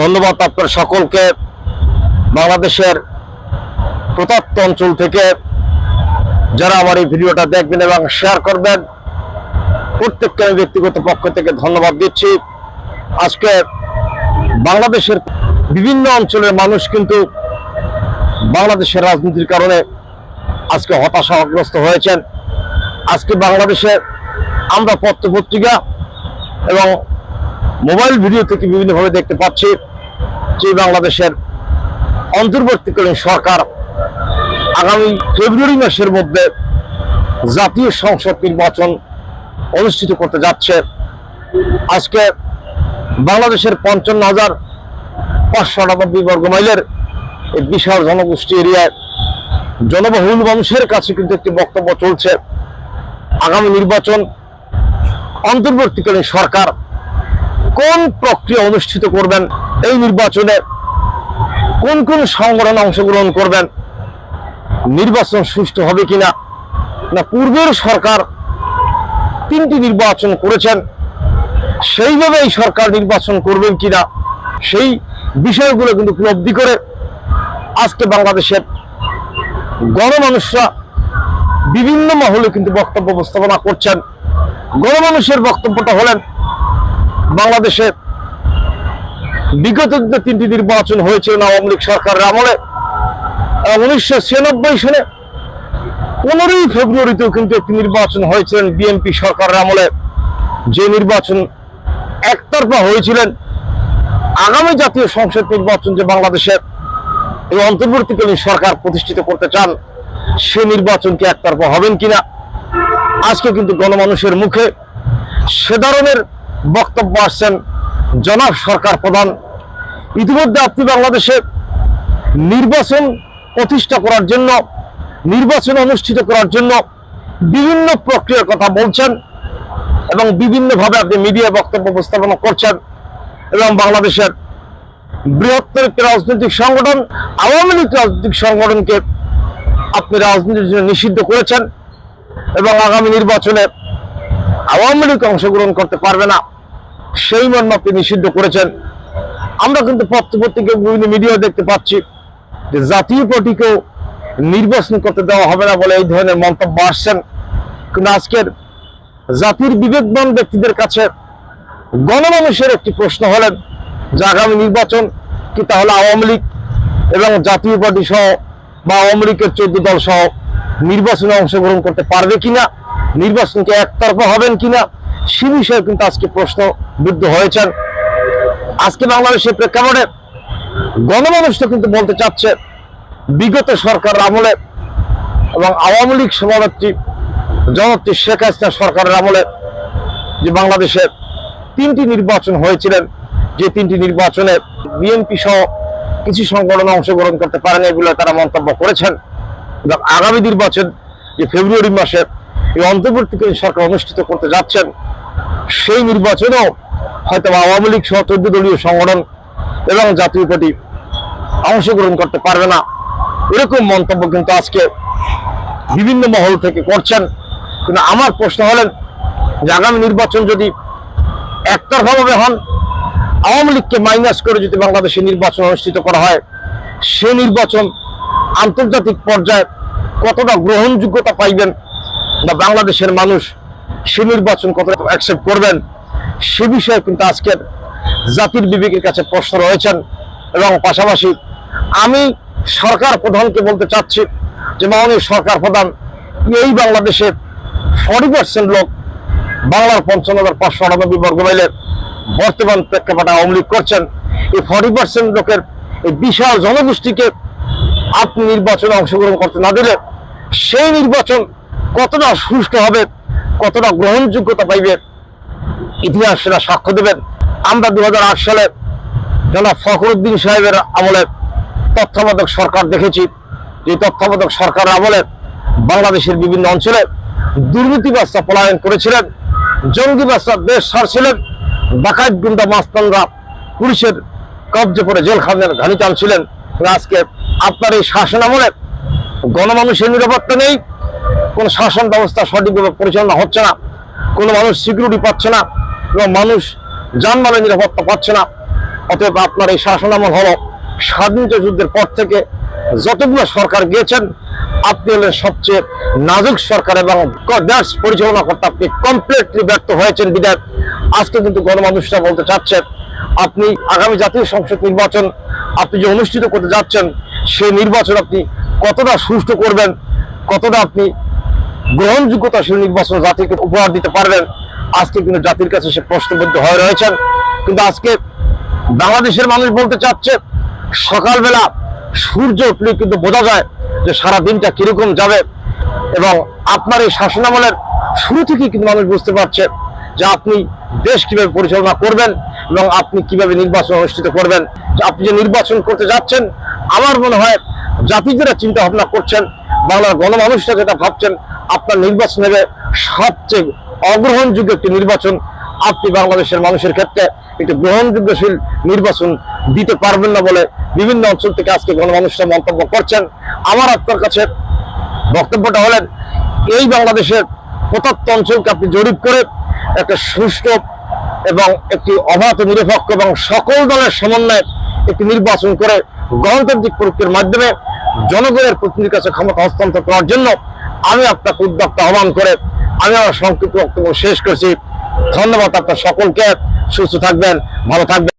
ধন্যবাদ আপনার সকলকে বাংলাদেশের প্রত্যন্ত অঞ্চল থেকে যারা আমার এই ভিডিওটা দেখবেন এবং শেয়ার করবেন, প্রত্যেককে আমি ব্যক্তিগত পক্ষ থেকে ধন্যবাদ দিচ্ছি। আজকে বাংলাদেশের বিভিন্ন অঞ্চলের মানুষ কিন্তু বাংলাদেশের রাজনীতির কারণে আজকে হতাশাগ্রস্ত হয়েছেন। আজকে বাংলাদেশে আমরা পত্রপত্রিকা এবং মোবাইল ভিডিও থেকে বিভিন্নভাবে দেখতে পাচ্ছি যে বাংলাদেশের অন্তর্বর্তীকালীন সরকার আগামী ফেব্রুয়ারি মাসের মধ্যে জাতীয় সংসদ নির্বাচন অনুষ্ঠিত করতে যাচ্ছে। আজকে বাংলাদেশের পঞ্চান্ন হাজার পাঁচশো আটানব্বই বর্গ মাইলের এই বিশাল জনগোষ্ঠী এরিয়ায় জনবহুল মানুষের কাছে কিন্তু একটি বক্তব্য চলছে। আগামী নির্বাচন অন্তর্বর্তীকালীন সরকার কোন প্রক্রিয়া অনুষ্ঠিত করবেন? এই নির্বাচনে কোন কোন সংগঠন অংশগ্রহণ করবেন? নির্বাচন সুষ্ঠু হবে কিনা? না, পূর্বের সরকার তিনটি নির্বাচন করেছেন। সেইভাবে এই সরকার নির্বাচন করবেন কিনা? সেই বিষয়গুলো কিন্তু উপলব্ধি করে আজকে বাংলাদেশের গণমানুষরা বিভিন্ন মহলে কিন্তু বক্তব্য উপস্থাপনা করছেন। গণমানুষের বক্তব্যটা হলেন বাংলাদেশে বিগত যে তিনটি নির্বাচন হয়েছিল আওয়ামী লীগ সরকারের আমলে উনিশশো ছিয়ানব্বই সালে পনেরোই ফেব্রুয়ারিতেও কিন্তু একটি নির্বাচন হয়েছিলেন বিএনপি সরকারের আমলে। যে নির্বাচন একতরফা হয়েছিলেন, আগামী জাতীয় সংসদ নির্বাচন যে বাংলাদেশের এই অন্তর্বর্তীকালীন সরকার প্রতিষ্ঠিত করতে চান, সে নির্বাচন কি একতরফা হবেন কিনা, আজকে কিন্তু গণমানুষের মুখে সে ধরনের বক্তব্য আসছেন জনাব সরকার প্রধান। ইতিমধ্যে আপনি বাংলাদেশে নির্বাচন প্রতিষ্ঠা করার জন্য, নির্বাচন অনুষ্ঠিত করার জন্য বিভিন্ন প্রক্রিয়ার কথা বলছেন এবং বিভিন্নভাবে আপনি মিডিয়া বক্তব্য উপস্থাপনা করছেন এবং বাংলাদেশের বৃহত্তর একটি রাজনৈতিক সংগঠন, আওয়ামী লীগ রাজনৈতিক সংগঠনকে আপনি রাজনীতির জন্য নিষিদ্ধ করেছেন এবং আগামী নির্বাচনে আওয়ামী লীগ অংশগ্রহণ করতে পারবে না। সেই মর্ম আপনি নিষিদ্ধ করেছেন। আমরা কিন্তু পত্রপত্রিকা বিভিন্ন মিডিয়া দেখতে পাচ্ছি যে জাতীয় পার্টিকেও নির্বাচন করতে দেওয়া হবে না বলে এই ধরনের মন্তব্য আসছেন। কিন্তু আজকের জাতির বিবেকবান ব্যক্তিদের কাছে গণমানুষের একটি প্রশ্ন হলেন যে আগামী নির্বাচন কি তাহলে আওয়ামী লীগ এবং জাতীয় পার্টি সহ বা আওয়ামী লীগের চোদ্দ দল সহ নির্বাচনে অংশগ্রহণ করতে পারবে কিনা? নির্বাচনকে একতরফা হবেন কিনা? সে বিষয়ে কিন্তু আজকে প্রশ্ন বিদ্ধ হয়েছেন। আজকে বাংলাদেশের প্রেক্ষাপটে গণমানুষটা কিন্তু বলতে চাচ্ছে, বিগত সরকার আমলে এবং আওয়ামী লীগ সভানেত্রী জনত্রী শেখ হাসিনা সরকারের আমলে যে বাংলাদেশের তিনটি নির্বাচন হয়েছিলেন, যে তিনটি নির্বাচনে বিএনপি সহ কিছু সংগঠন অংশগ্রহণ করতে পারেনি বলে তারা মন্তব্য করেছেন। এবং আগামী নির্বাচন যে ফেব্রুয়ারি মাসে এই অন্তর্বর্তীকালীন সরকার অনুষ্ঠিত করতে যাচ্ছেন সেই নির্বাচনেও হয়তো আওয়ামী লীগ সহ দলীয় সংগঠন এবং জাতীয় পার্টি অংশগ্রহণ করতে পারবে না। এরকম মন্তব্য কিন্তু আজকে বিভিন্ন মহল থেকে করছেন। কিন্তু আমার প্রশ্ন হলেন যে আগামী নির্বাচন যদি একতরফাভাবে হন, আওয়ামী লীগকে মাইনাস করে যদি বাংলাদেশে নির্বাচন অনুষ্ঠিত করা হয়, সে নির্বাচন আন্তর্জাতিক পর্যায়ে কতটা গ্রহণযোগ্যতা পাইবেন বা বাংলাদেশের মানুষ সে নির্বাচন কতটা অ্যাকসেপ্ট করবেন, সে বিষয়ে কিন্তু আজকের জাতির বিবেকের কাছে প্রশ্ন রয়েছেন। এবং পাশাপাশি আমি সরকার প্রধানকে বলতে চাচ্ছি যে, মাননীয় সরকার প্রধান, এই বাংলাদেশে ফর্টি পার্সেন্ট লোক বাংলার পঞ্চান্ন হাজার পাঁচশো আটানব্বই বর্গ মাইলের বর্তমান প্রেক্ষাপটে আওয়ামী করছেন। এই ফর্টি পার্সেন্ট লোকের এই বিশাল জনগোষ্ঠীকে আপনি নির্বাচনে অংশগ্রহণ করতে না দিলে সেই নির্বাচন কতটা সুষ্ঠু হবে কতটা গ্রহণযোগ্যতা পাইবে ইতিহাস সেটা সাক্ষ্য দেবেন। আমরা দু হাজার আট সালে জনাব ফখরুদ্দিন সাহেবের আমলে তত্ত্বাবধায়ক সরকার দেখেছি। যে তত্ত্বাবধায়ক সরকার আমলে বাংলাদেশের বিভিন্ন অঞ্চলে দুর্নীতিবাস্তা পলায়ন করেছিলেন জঙ্গিবাস্তা দেশ সারছিলেন ডাকাত গুন্ডা মাস্তানরা পুলিশের কবজে করে জেলখানের ঘানি টানছিলেন আজকে আপনার এই শাসন আমলে গণমানুষের নিরাপত্তা নেই কোন শাসন ব্যবস্থা সঠিকভাবে পরিচালনা হচ্ছে না। কোনো মানুষ সিকিউরিটি পাচ্ছে না এবং মানুষ যানবাহনের নিরাপত্তা পাচ্ছে না। অতএব আপনার এই শাসন আমল হলো স্বাধীনতা যুদ্ধের পর থেকে যতগুলো সরকার গিয়েছেন, আপনি হলেন সবচেয়ে নাজুক সরকার এবং দেশ পরিচালনা করতে আপনি কমপ্লিটলি ব্যর্থ হয়েছেন বিধায় আজকে কিন্তু গণমানুষরা বলতে চাচ্ছেন আপনি আগামী জাতীয় সংসদ নির্বাচন আপনি যে অনুষ্ঠিত করতে যাচ্ছেন, সেই নির্বাচন আপনি কতটা সুষ্ঠু করবেন, কতটা আপনি গ্রহণযোগ্যতাশীল নির্বাচন জাতিকে উপহার দিতে পারবেন। আজকে কিন্তু জাতির কাছে সে প্রশ্নবদ্ধ হয়ে রয়েছেন। কিন্তু আজকে বাংলাদেশের মানুষ বলতে চাচ্ছে, সকালবেলা সূর্য উঠলে কিন্তু বোঝা যায় যে সারা দিনটা কীরকম যাবে। এবং আপনার এই শাসনামলের শুরু থেকেই কিন্তু মানুষ বুঝতে পারছে যে আপনি দেশ কীভাবে পরিচালনা করবেন এবং আপনি কীভাবে নির্বাচন অনুষ্ঠিত করবেন। আপনি যে নির্বাচন করতে যাচ্ছেন, আমার মনে হয় জাতি যারা চিন্তা ভাবনা করছেন, বাংলার গণমানুষরা যেটা ভাবছেন, আপনার নির্বাচন হবে সবচেয়ে অগ্রহণযোগ্য একটি নির্বাচন, আপনি বাংলাদেশের মানুষের ক্ষেত্রে একটি গ্রহণযোগ্যশীল নির্বাচন দিতে পারবেন না বলে বিভিন্ন অঞ্চল থেকে আজকে গণমানুষরা মন্তব্য করছেন। আমার আপনার কাছে বক্তব্যটা হলেন, এই বাংলাদেশের প্রত্যন্ত অঞ্চলকে আপনি জরিপ করে একটা সুষ্ঠু এবং একটি অবাধ, নিরপেক্ষ এবং সকল দলের সমন্বয়ে একটি নির্বাচন করে গণতান্ত্রিক প্রক্রিয়ার মাধ্যমে জনগণের প্রতিনিধির কাছে ক্ষমতা হস্তান্তর করার জন্য আমি আপনাকে উদ্যোক্তা আহ্বান করে আমি আমার সংক্ষিপ্ত বক্তব্য শেষ করছি। ধন্যবাদ আপনার সকলকে। সুস্থ থাকবেন, ভালো থাকবেন।